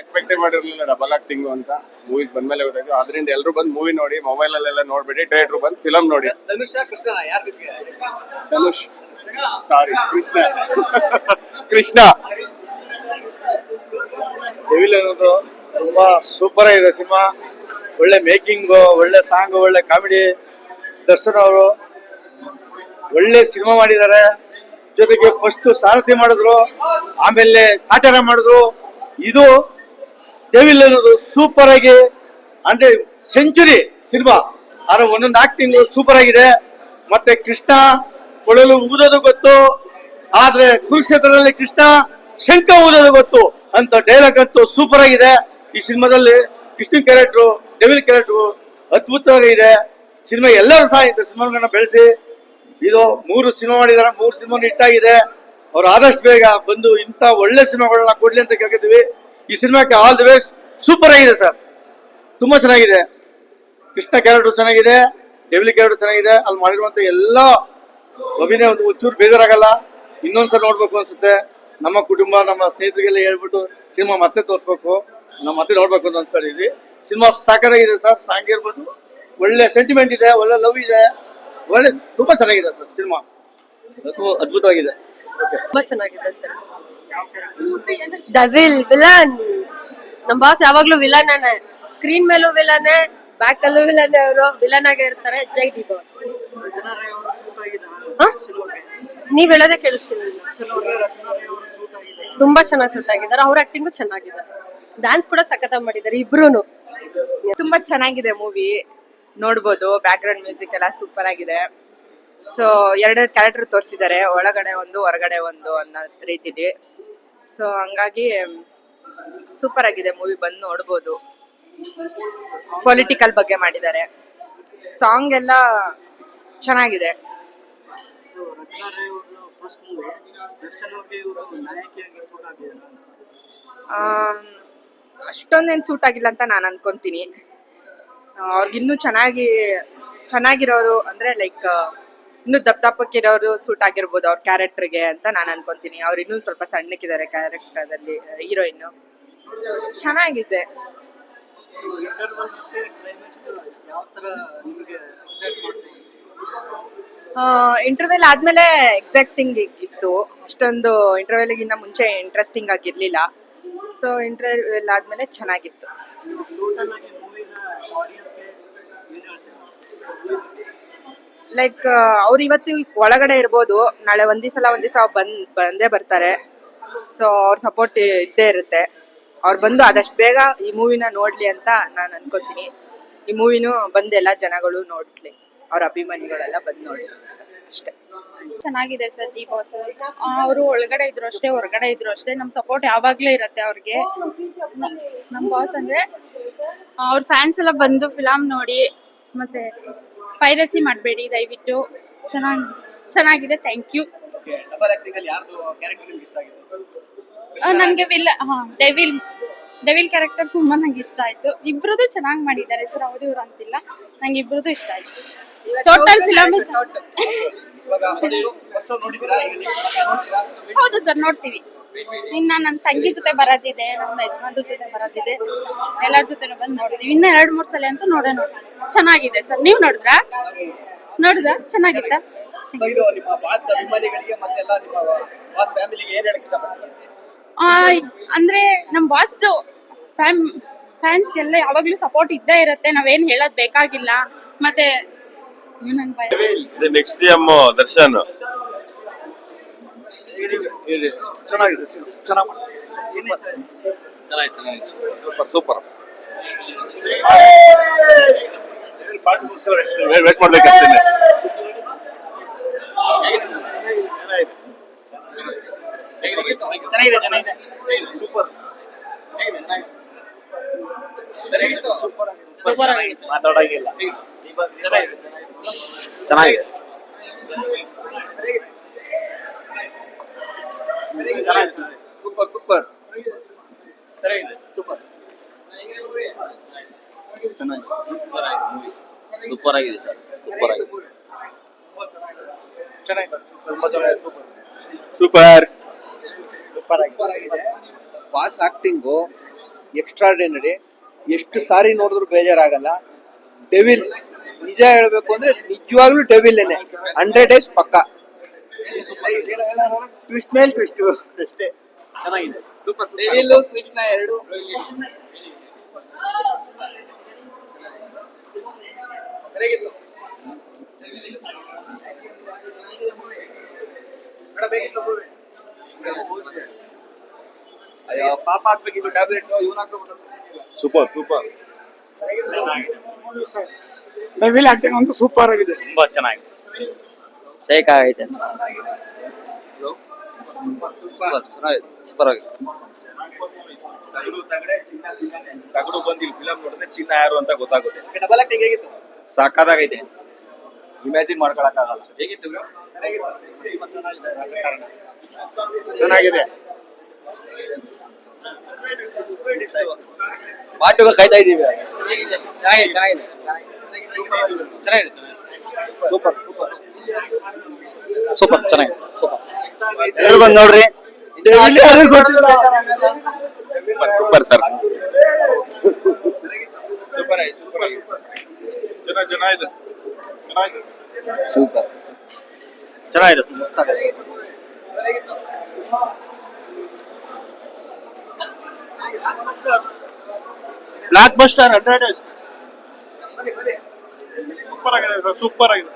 ಎಕ್ಸ್ಪೆಕ್ಟೇ ಮಾಡಿರ್ಲಿಲ್ಲ double acting ಅಂತ movies ಬಂದ್ಮೇಲೆ ಗೊತ್ತಾಯ್ತು ಅದರಿಂದ ಎಲ್ಲರೂ ಬಂದು ಮೂವಿ ನೋಡಿ ಮೊಬೈಲ್ ಅಲ್ಲೆಲ್ಲ ನೋಡ್ಬೇಡಿ ಥಿಯೇಟರ್ ಬಂದು ಫಿಲಮ್ ನೋಡಿ. ಧನುಷ ಕೃಷ್ಣ ಯಾರು ನಿಮ್ಗೆ ಧನುಷ್. ಸಾರಿ ಕೃಷ್ಣ. ಕೃಷ್ಣ. ಡೆವಿಲ್ ಅನ್ನೋದು ತುಂಬಾ ಸೂಪರ್ ಆಗಿದೆ ಸಿನಿಮಾ. ಒಳ್ಳೆ ಮೇಕಿಂಗ್ ಒಳ್ಳೆ ಸಾಂಗ್ ಒಳ್ಳೆ ಕಾಮಿಡಿ ದರ್ಶನ್ ಅವರು ಒಳ್ಳೆ ಸಿನಿಮಾ ಮಾಡಿದ್ದಾರೆ. ಜೊತೆಗೆ ಫಸ್ಟ್ ಸಾರಥಿ ಮಾಡಿದ್ರು ಆಮೇಲೆ ಕಾಟರ ಮಾಡಿದ್ರು. ಇದು ಡೆವಿಲ್ ಅನ್ನೋದು ಸೂಪರ್ ಆಗಿ, ಅಂದ್ರೆ ಸೆಂಚುರಿ ಸಿನಿಮಾ ಆದ್ರೆ ಒಂದೊಂದು ಆಕ್ಟಿಂಗ್ ಸೂಪರ್ ಆಗಿದೆ. ಮತ್ತೆ ಕೃಷ್ಣ, ಕೊಳಲು ಊದೋದು ಗೊತ್ತು. ಆದ್ರೆ ಕುರುಕ್ಷೇತ್ರದಲ್ಲಿ ಕೃಷ್ಣ ಶಂಕ ಊದೋದು ಗೊತ್ತು. ಅಂತ ಡೈಲಾಗ್ ಅಂತೂ ಸೂಪರ್ ಆಗಿದೆ. ಈ ಸಿನಿಮಾದಲ್ಲಿ ಕೃಷ್ಣ ಕ್ಯಾರೆಕ್ಟ್ರು ಡೆವಿಲ್ ಕ್ಯಾರೆಕ್ಟ್ರು ಅದ್ಭುತವಾಗಿದೆ ಸಿನಿಮಾ ಎಲ್ಲರೂ ಸಹ ಇಂಥ ಸಿನಿಮಾಗಳನ್ನ ಬೆಳೆಸಿ. ಇದು ಮೂರು ಸಿನಿಮಾ ಮಾಡಿದಾರೆ, ಮೂರು ಸಿನಿಮಾ ಆಗಿದೆ. ಅವ್ರು ಆದಷ್ಟು ಬೇಗ ಬಂದು ಇಂಥ ಒಳ್ಳೆ ಸಿನಿಮಾಗಳನ್ನ ಕೊಡ್ಲಿ ಅಂತ ಕೇಳ್ಕೊತೀವಿ. ಈ ಸಿನಿಮಾಕ್ಕೆ ಆಲ್ ದಿ ಬೆಸ್ಟ್ ಸೂಪರ್ ಆಗಿದೆ ಸರ್ ತುಂಬಾ ಚೆನ್ನಾಗಿದೆ. ಕೃಷ್ಣ ಕ್ಯಾರೆಕ್ಟರ್ ಚೆನ್ನಾಗಿದೆ ಡೆವಿಲಿ ಕ್ಯಾರೆಕ್ಟರ್ ಚೆನ್ನಾಗಿದೆ. ಅಲ್ಲಿ ಮಾಡಿರುವಂತ ಎಲ್ಲ ಅಭಿನಯ ಒಂದು ಒಂಚೂರು ಬೇಜಾರಾಗಲ್ಲ. ಇನ್ನೊಂದ್ಸಲ ನೋಡ್ಬೇಕು ಅನ್ಸುತ್ತೆ. ನಮ್ಮ ಕುಟುಂಬ, ನಮ್ಮ ಸ್ನೇಹಿತರಿಗೆಲ್ಲ ಹೇಳ್ಬಿಟ್ಟು ಸಿನಿಮಾ ಮತ್ತೆ ತೋರಿಸ್ಬೇಕು. ನಾವು ಮತ್ತೆ ನೋಡ್ಬೇಕು ಅಂತ ಅನ್ಸ್ಕೊಂಡಿದ್ವಿ. ಸಿನಿಮಾ ಸಾಕಾಗಿದೆ ಸರ್ ಸಾಂಗ್ ಇರ್ಬೋದು ಒಳ್ಳೆ ಸೆಂಟಿಮೆಂಟ್ ಇದೆ, ಒಳ್ಳೆ ಲವ್ ಇದೆ. ಒಳ್ಳೆ, ತುಂಬಾ ಚೆನ್ನಾಗಿದೆ ಸರ್ ಸಿನಿಮಾ. ಅದ್ಭುತವಾಗಿದೆ. ತುಂಬಾ ಚೆನ್ನಾಗಿದೆ ಸರ್. ಡವಿಲ್ ವಿಲನ್ ನಮ್ ಬಾಸ್ ಯಾವಾಗ್ಲೂ ವಿಲನ್ ಸ್ಕ್ರೀನ್ ಮೇಲೂ ವಿಲನ್ ಬ್ಯಾಕ್ ಅಲ್ಲೂ ವಿಲನ್ ಅವರು. ವಿಲನ್ ಆಗೇ ಇರ್ತಾರೆ ಜೈ ಡಿ ಬಾಸ್? ನೀವ್ ಹೇಳೋದೇ ಕೇಳಿಸ್ತೀನಿ. ತುಂಬಾ ಚೆನ್ನಾಗಿ ಸೂಟ್ ಆಗಿದ್ದಾರೆ. ಅವ್ರ ಆಕ್ಟಿಂಗು ಚೆನ್ನಾಗಿದೆ. ಡ್ಯಾನ್ಸ್ ಕೂಡ ಸಖತ್ತಾಗಿ ಮಾಡಿದ್ದಾರೆ ಇಬ್ರು ತುಂಬಾ ಚೆನ್ನಾಗಿದೆ ಮೂವಿ ನೋಡ್ಬೋದು ಬ್ಯಾಕ್ ಗ್ರೌಂಡ್ ಮ್ಯೂಸಿಕ್ ಎಲ್ಲ ಸೂಪರ್ ಆಗಿದೆ. ಸೊ ಎರಡೆರಡು ಕ್ಯಾರೆಕ್ಟರ್ ತೋರಿಸಿದ್ದಾರೆ. ಒಳಗಡೆ ಒಂದು ಹೊರಗಡೆ ಒಂದು ಅನ್ನೋ ರೀತಿಲಿ. ಸೊ ಹಂಗಾಗಿ ಸೂಪರ್ ಆಗಿದೆ ಮೂವಿ ಬಂದು ನೋಡ್ಬೋದು. ಪೊಲಿಟಿಕಲ್ ಬಗ್ಗೆ ಮಾಡಿದ್ದಾರೆ. ಸಾಂಗ್ ಎಲ್ಲ ಚೆನ್ನಾಗಿದೆ. ಅಷ್ಟೊಂದೇನು ಸೂಟ್ ಆಗಿಲ್ಲ ಅಂತ ನಾನು ಅನ್ಕೊಂತೀನಿ. ಅವ್ರಿಗಿನ್ನೂ ಚೆನ್ನಾಗಿ ಚೆನ್ನಾಗಿರೋರು ಅಂದ್ರೆ ಲೈಕ್ ಇನ್ನು ದಪ್ಪ ದಪ್ಪಕ್ಕಿರೋರು ಸೂಟ್ ಆಗಿರ್ಬೋದು ಅವ್ರ ಕ್ಯಾರೆಕ್ಟರ್ಗೆ ಅಂತ ನಾನು ಅನ್ಕೊಂತೀನಿ. ಅವ್ರು ಇನ್ನೂ ಸ್ವಲ್ಪ ಸಣ್ಣಕ್ಕಿದ್ದಾರೆ ಕ್ಯಾರೆಕ್ಟರ್ದಲ್ಲಿ ಹೀರೋಯಿನ್ ಚೆನ್ನಾಗಿದೆ. ಇಂಟರ್ವೆಲ್ ಆದ್ಮೇಲೆ ಎಕ್ಸಾಕ್ಟಿಂಗ್ ಇತ್ತು. ಅಷ್ಟೊಂದು ಇಂಟರ್ವೆಲ್ಗಿಂತ ಮುಂಚೆ ಇಂಟ್ರೆಸ್ಟಿಂಗ್ ಆಗಿರ್ಲಿಲ್ಲ. ಸೊ ಇಂಟರ್ವೆಲ್ ಆದ್ಮೇಲೆ ಚೆನ್ನಾಗಿತ್ತು. ಲೈಕ್ ಅವ್ರು ಇವತ್ತು ಒಳಗಡೆ ಇರ್ಬೋದು. ನಾಳೆ ಒಂದ್ ದಿವಸ ಒಂದ್ ದಿವಸ ಬಂದ್, ಬಂದೇ ಬರ್ತಾರೆ. ಸೊ ಅವ್ರ ಸಪೋರ್ಟ್ ಇದ್ದೇ ಇರುತ್ತೆ. ಅವ್ರು ಬಂದು ಆದಷ್ಟು ಬೇಗ ಈ ಮೂವಿನ ನೋಡ್ಲಿ ಅಂತ ನಾನು ಅನ್ಕೋತೀನಿ. ಈ ಮೂವಿನೂ ಬಂದು ಎಲ್ಲ ಜನಗಳು ನೋಡ್ಲಿ. ಅವ್ರ ಅಭಿಮಾನಿಗಳೆಲ್ಲ ಬಂದು ನೋಡ್ಲಿ. ಅಷ್ಟೇ. ಚೆನ್ನಾಗಿದೆ ಸರ್ ಬಾಸ್ ಅವರು ಒಳಗಡೆ ಇದ್ರು ಅಷ್ಟೇ, ಹೊರಗಡೆ ಇದ್ರು ಅಷ್ಟೇ. ನಮ್ ಸಪೋರ್ಟ್ ಯಾವಾಗ್ಲೇ ಇರತ್ತೆ ಅವ್ರಿಗೆ. ನಮ್ ಬಾಸ್ ಅಂದ್ರೆ, ಅವ್ರ ಫ್ಯಾನ್ಸ್ ಎಲ್ಲ ಬಂದು ಫಿಲಮ್ ನೋಡಿ, ಮತ್ತೆ ಪೈರಸಿ ಮಾಡಬೇಡಿ ದಯವಿಟ್ಟು. ಚೆನ್ನಾಗಿ ಚೆನ್ನಾಗಿದೆ ಥ್ಯಾಂಕ್ ಯು ಡಬಲ್ ಆಕ್ಟಿಂಗ್ ಅಲ್ಲಿ ಯಾರ್ದು ಕ್ಯಾರೆಕ್ಟರ್ ನಿಮ್ಗೆ ಇಷ್ಟ ಆಗಿದೆ ನನಗೆ ವಿಲ್ಲ ಹಾ ಡೆವಿಲ್ ಡೆವಿಲ್ ಕ್ಯಾರೆಕ್ಟರ್ ತುಂಬಾ ನಂಗೆ ಇಷ್ಟ ಆಯ್ತು. ಇಬ್ರದ್ದು ಚೆನ್ನಾಗಿ ಮಾಡಿದ್ದಾರೆ ಸರ್ ಅವ್ರು ಇವ್ರು ಅಂತಿಲ್ಲ. ನಂಗೆ ಇಬ್ರದ್ದು ಇಷ್ಟ ಆಯ್ತು. ಟೋಟಲ್ ಫಿಲಮ್ ಇವಾಗ ಫಸ್ಟ್ ನೋಡಿದ್ದೀರಾ ನೀವು ಮತ್ತೆ ಹೌದು ಸರ್ ನೋಡ್ತೀವಿ. ಇನ್ನ ನನ್ನ ತಂಗಿ ಜೊತೆ ಬರೋದಿದೆ ನಮ್ಮ ಯಜಮಾನ್ರ ಜೊತೆ ಬರೋದಿದೆ. ಎಲ್ಲರ ಜೊತೆ ಬಂದು ನೋಡ್ತೀವಿ ಇನ್ನ ಎರಡ್ ಮೂರ್ ಸಲ ಅಂತೂ ನೋಡೇ ನೋಡಿ ಚೆನ್ನಾಗಿದೆ ಸರ್. ನೀವು ನೋಡಿದ್ರಾ? ನೋಡಿದ್ರಾ ಚೆನ್ನಾಗಿತ್ತ? ಇದು ನಿಮ್ಮ ಬಾಸ್ ಅಭಿಮಾನಿಗಳಿಗೆ ಮತ್ತೆಲ್ಲ ನಿಮ್ಮ ಬಾಸ್ ಫ್ಯಾಮಿಲಿಗೆ ಏನ್ ಹೇಳಕ್ ಇಷ್ಟಪಡ್ತೀರಾ? ಆ, ಅಂದ್ರೆ ನಮ್ ಬಾಸ್ದು ಫ್ಯಾನ್ಸ್ ಫ್ಯಾನ್ಸ್ಗೆಲ್ಲ ಯಾವಾಗ್ಲೂ ಸಪೋರ್ಟ್ ಇದ್ದೇ ಇರುತ್ತೆ. ನಾವೇನ್ ಹೇಳೋದ್ ಬೇಕಾಗಿಲ್ಲ. ಮತ್ತೆ ನೆಕ್ಸ್ಟ್ ದರ್ಶನ್. ಚೆನ್ನಾಗಿದೆ ಚೆನ್ನಾಗಿ ಸೂಪರ್ ಸೂಪರ್ ವೇಟ್ ಮಾಡ್ಬೇಕಷ್ಟೇ ಚೆನ್ನಾಗಿದೆ. ಚೆನ್ನಾಗಿದೆ ಸೂಪರ್ ಸೂಪರ್ ಸೂಪರ್ ಮಾತಾಡೋಂಗಿಲ್ಲ. ಚೆನ್ನಾಗಿದೆ. ಚೆನ್ನಾಗಿದೆ. ಸೂಪರ್ ಸೂಪರ್ ಸೂಪರ್ ಸೂಪರ್ ಆಗಿದೆ ಸರ್. ಸೂಪರ್ ಆಗಿದೆ. ಚೆನ್ನಾಗಿದೆ. ತುಂಬಾ ಚೆನ್ನಾಗಿದೆ. ಸೂಪರ್ ಸೂಪರ್ ಸೂಪರ್ ಆಗಿದೆ. ಬಾಸ್ ಆಕ್ಟಿಂಗ್ ಎಕ್ಸ್ಟ್ರಾರ್ಡಿನರಿ ಎಷ್ಟು ಸಾರಿ ನೋಡಿದ್ರು ಬೇಜಾರಾಗಲ್ಲ. ಡೆವಿಲ್ ನಿಜ ಹೇಳ್ಬೇಕು ಅಂದ್ರೆ ನಿಜವಾಗ್ಲೂ ಡೆವಿಲ್ಲೇನೆ ಹಂಡ್ರೆಡ್ ಡೇಸ್ ಪಕ್ಕ. ಮೇಲೆ ಟ್ವಿಸ್ಟ್ ಅಷ್ಟೇ. ಚೆನ್ನಾಗಿದೆ. ಸೂಪರ್ ಡೆವಿಲ್ ಕೃಷ್ಣ ಎರಡು. ಅಯ್ಯೋ ಪಾಪ ಹಾಕ್ಬೇಕಿತ್ತು ಟ್ಯಾಬ್ಲೆಟ್ ಇವ್ನು ಹಾಕ್ಬೇಕು ಸೂಪರ್ ಸೂಪರ್ ಡೆವಿಲ್ ಆಕ್ಟಿಂಗ್ ಅಂತೂ ಸೂಪರ್ ಆಗಿದೆ ತುಂಬಾ ಚೆನ್ನಾಗಿದೆ. ಶೇಕ್ ಆಗೈತೆ ಸೂಪರ್ ಆಗಿದೆ ತಗಡು ತಗಡೆ ಚಿನ್ನ ನೋಡಿದ್ರೆ ಯಾರು ಅಂತ ಗೊತ್ತಾಗುತ್ತೆ ಡಬಲ್ ಆಕ್ಟಿಂಗ್ ಹೇಗಿತ್ತು ಸಾಕಾಗೈತೆ ಇಮ್ಯಾಜಿನ್ ಮಾಡ್ಕೊಳಕ್ಕಾಗಲ್ಲ ಹೇಗಿತ್ತು? ಚೆನ್ನಾಗಿದೆ. ಪಾಟುಗೆ ಕಾಯ್ತಾ ಇದೀವಿ ಚೆನ್ನಾಗಿದೆ ಚೆನ್ನಾಗಿದೆ. ಚೆನ್ನಾಗಿದೆ. Super super. ಚೆನ್ನಾಗಿದೆ ಸೂಪರ್. ಎಲ್ಲರೂ ಬಂದು ನೋಡ್ರಿ. Super sir. ಸೂಪರ್ ಸೂಪರ್ ಚೆನ್ನಾಗಿದೆ ಸೂಪರ್. ಚೆನ್ನಾಗಿದೆ ಬ್ಲಾಕ್ ಬಸ್ಟರ್ ಹಂಡ್ರೆಡ್ ಸೂಪರ್ ಆಗಿದೆ ಸೂಪರ್ ಆಗಿದೆ.